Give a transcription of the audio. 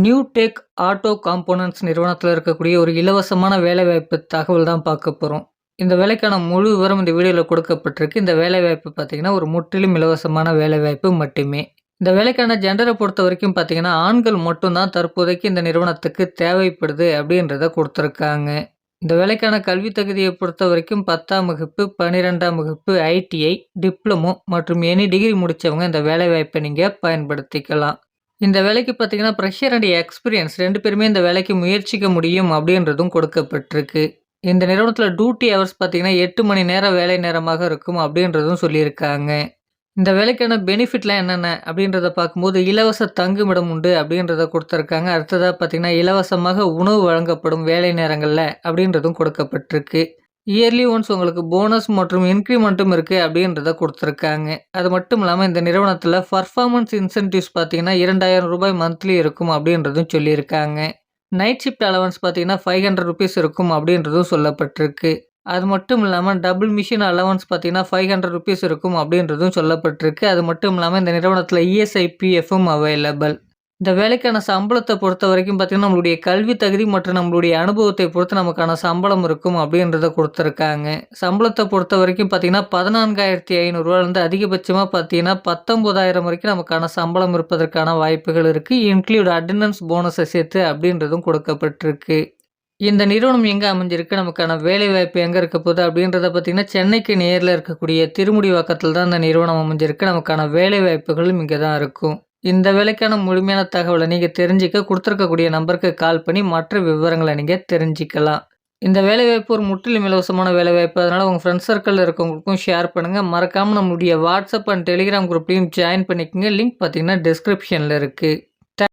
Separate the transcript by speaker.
Speaker 1: New tech auto components நிறுவனத்தில் இருக்கக்கூடிய ஒரு இலவசமான வேலைவாய்ப்பு தகவல் தான் பார்க்க போகிறோம் இந்த வேலைக்கான முழு விவரம் இந்த வீடியோவில் கொடுக்கப்பட்டிருக்கு. இந்த வேலைவாய்ப்பு பார்த்தீங்கன்னா ஒரு முற்றிலும் இலவசமான வேலைவாய்ப்பு மட்டுமே. இந்த வேலைக்கான ஜெண்டரை பொறுத்த வரைக்கும் பார்த்தீங்கன்னா ஆண்கள் மட்டும்தான் தற்போதைக்கு இந்த நிறுவனத்துக்கு தேவைப்படுது அப்படின்றத கொடுத்துருக்காங்க. இந்த வேலைக்கான கல்வி தகுதியை பொறுத்த வரைக்கும் பத்தாம் வகுப்பு பன்னிரெண்டாம் வகுப்பு ஐடிஐ டிப்ளமோ மற்றும் எனி டிகிரி முடித்தவங்க இந்த வேலைவாய்ப்பை நீங்கள் பயன்படுத்திக்கலாம். இந்த வேலைக்கு பார்த்தீங்கன்னா ப்ரெஷர் அண்ட் எக்ஸ்பீரியன்ஸ் ரெண்டு பேருமே இந்த வேலைக்கு முயற்சிக்க முடியும் அப்படின்றதும் கொடுக்கப்பட்டிருக்கு. இந்த நிறுவனத்தில் டியூட்டி ஹவர்ஸ் பார்த்தீங்கன்னா எட்டு மணி நேரம் வேலை நேரமாக இருக்கும் அப்படின்றதும் சொல்லியிருக்காங்க. இந்த வேலைக்கான பெனிஃபிட்லாம் என்னென்ன அப்படின்றத பார்க்கும்போது இலவச தங்குமிடம் உண்டு அப்படின்றத கொடுத்துருக்காங்க. அடுத்ததாக பார்த்தீங்கன்னா இலவசமாக உணவு வழங்கப்படும் வேலை நேரங்களில் அப்படின்றதும் கொடுக்கப்பட்டிருக்கு. இயர்லி ஒன்ஸ் உங்களுக்கு போனஸ் மற்றும் இன்க்ரிமெண்ட்டும் இருக்குது அப்படின்றத கொடுத்துருக்காங்க. அது மட்டும் இல்லாமல் இந்த நிறுவனத்தில் பர்ஃபார்மன்ஸ் இன்சென்டிவ்ஸ் பார்த்தீங்கன்னா இரண்டாயிரம் ரூபாய் மந்த்லி இருக்கும் அப்படின்றதும் சொல்லியிருக்காங்க. நைட் ஷிஃப்ட் அலவன்ஸ் பார்த்தீங்கன்னா ஃபைவ் ஹண்ட்ரட் ருபீஸ் இருக்கும் அப்படின்றதும் சொல்லப்பட்டிருக்கு. அது மட்டும் இல்லாமல் டபுள் மிஷின் அலவன்ஸ் பார்த்தீங்கன்னா ஃபைவ் ஹண்ட்ரட் ருபீஸ் இருக்கும் அப்படின்றதும் சொல்லப்பட்டிருக்கு. அது மட்டும் இல்லாமல் இந்த நிறுவனத்தில் இஎஸ்ஐபிஎஃப்பும் அவைலபிள் இந்த வேலைக்கான சம்பளத்தை பொறுத்த வரைக்கும் பார்த்திங்கன்னா நம்மளுடைய கல்வி தகுதி மற்றும் நம்மளுடைய அனுபவத்தை பொறுத்து நமக்கான சம்பளம் இருக்கும் அப்படின்றத கொடுத்துருக்காங்க. சம்பளத்தை பொறுத்த வரைக்கும் பார்த்திங்கன்னா பதினான்காயிரத்தி ஐநூறுரூவாலேருந்து அதிகபட்சமாக பார்த்தீங்கன்னா பத்தொம்போதாயிரம் வரைக்கும் நமக்கான சம்பளம் இருப்பதற்கான வாய்ப்புகள் இருக்குது இன்க்ளூட் அட்டண்டன்ஸ் போனஸை சேர்த்து அப்படின்றதும் கொடுக்கப்பட்டிருக்கு. இந்த நிறுவனம் எங்கே அமைஞ்சிருக்கு? நமக்கான வேலை வாய்ப்பு எங்கே இருக்க போகுது? அப்படின்றத பார்த்திங்கன்னா சென்னைக்கு நேரில் இருக்கக்கூடிய திருமுடிவாக்கத்தில் தான் இந்த நிறுவனம் அமைஞ்சிருக்கு. நமக்கான வேலை வாய்ப்புகளும் இங்கே தான் இருக்கும். இந்த வேலைக்கான முழுமையான தகவலை நீங்கள் தெரிஞ்சிக்க கொடுத்துருக்கக்கூடிய நம்பருக்கு கால் பண்ணி மற்ற விவரங்களை நீங்கள் தெரிஞ்சிக்கலாம். இந்த வேலைவாய்ப்பு ஒரு முற்றிலும் இலவசமான வேலைவாய்ப்பு அதனால் உங்கள் ஃப்ரெண்ட்ஸ் சர்க்கிளில் இருக்கவங்களுக்கும் ஷேர் பண்ணுங்கள் மறக்காமல் நம்மளுடைய வாட்ஸ்அப் அண்ட் டெலிகிராம் குரூப்லையும் ஜாயின் பண்ணிக்கோங்க. லிங்க் பார்த்தீங்கன்னா டிஸ்கிரிப்ஷனில் இருக்குது